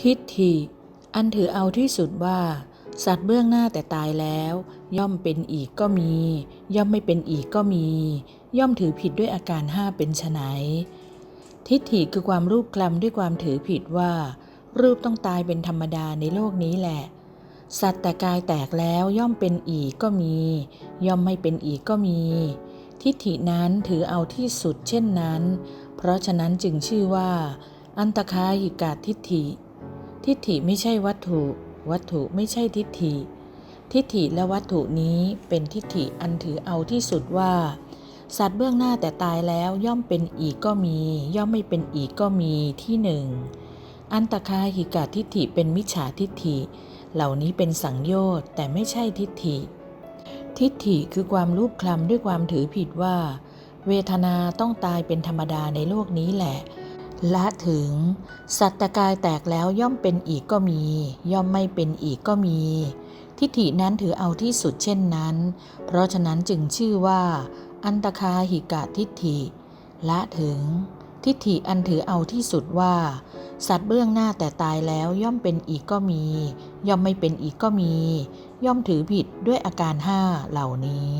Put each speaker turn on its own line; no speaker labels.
ทิฏฐิ อันถือเอาที่สุดว่า สัตว์เบื้องหน้าแต่ตายแล้ว ย่อมเป็นอีกก็มี ย่อมไม่เป็นอีกก็มี ย่อมถือผิดด้วยอาการห้าเป็นไฉนทิฏฐิคือความรูปคลำด้วยความถือผิดว่า รูปต้องตายเป็นธรรมดาในโลกนี้แหละ สัตว์แต่กายแตกแล้วย่อมเป็นอีกก็มี ย่อมไม่เป็นอีกก็มี ทิฏฐินั้นถือเอาที่สุดเช่นนั้น เพราะฉะนั้นจึงชื่อว่า อันตคาหิกาทิฏฐิ ทิฏฐิไม่ใช่วัตถุ วัตถุไม่ใช่ทิฏฐิ ทิฏฐิและวัตถุนี้เป็นทิฏฐิอันถือเอาที่สุดว่า สัตว์เบื้องหน้าแต่ตายแล้วย่อมเป็นอีกก็มี ย่อมไม่เป็นอีกก็มีที่หนึ่ง อันตคาหิกาทิฏฐิเป็นมิจฉาทิฏฐิ เหล่านี้เป็นสังโยชน์แต่ไม่ใช่ทิฏฐิ ทิฏฐิคือความรูปคลำด้วยความถือผิดว่า เวทนาต้องตายเป็นธรรมดาในโลกนี้แหละ ละถึง สัตตกายแตกแล้วย่อมเป็นอีกก็มี ย่อมไม่เป็นอีกก็มี ทิฏฐินั้นถือเอาที่สุดเช่นนั้น เพราะฉะนั้นจึงชื่อว่า อันตคาหิกะทิฏฐิ ละถึง ทิฏฐิอันถือเอาที่สุดว่า สัตว์เบื้องหน้าแต่ตายแล้วย่อมเป็นอีกก็มี ย่อมไม่เป็นอีกก็มี ย่อมถือผิดด้วยอาการห้าเหล่านี้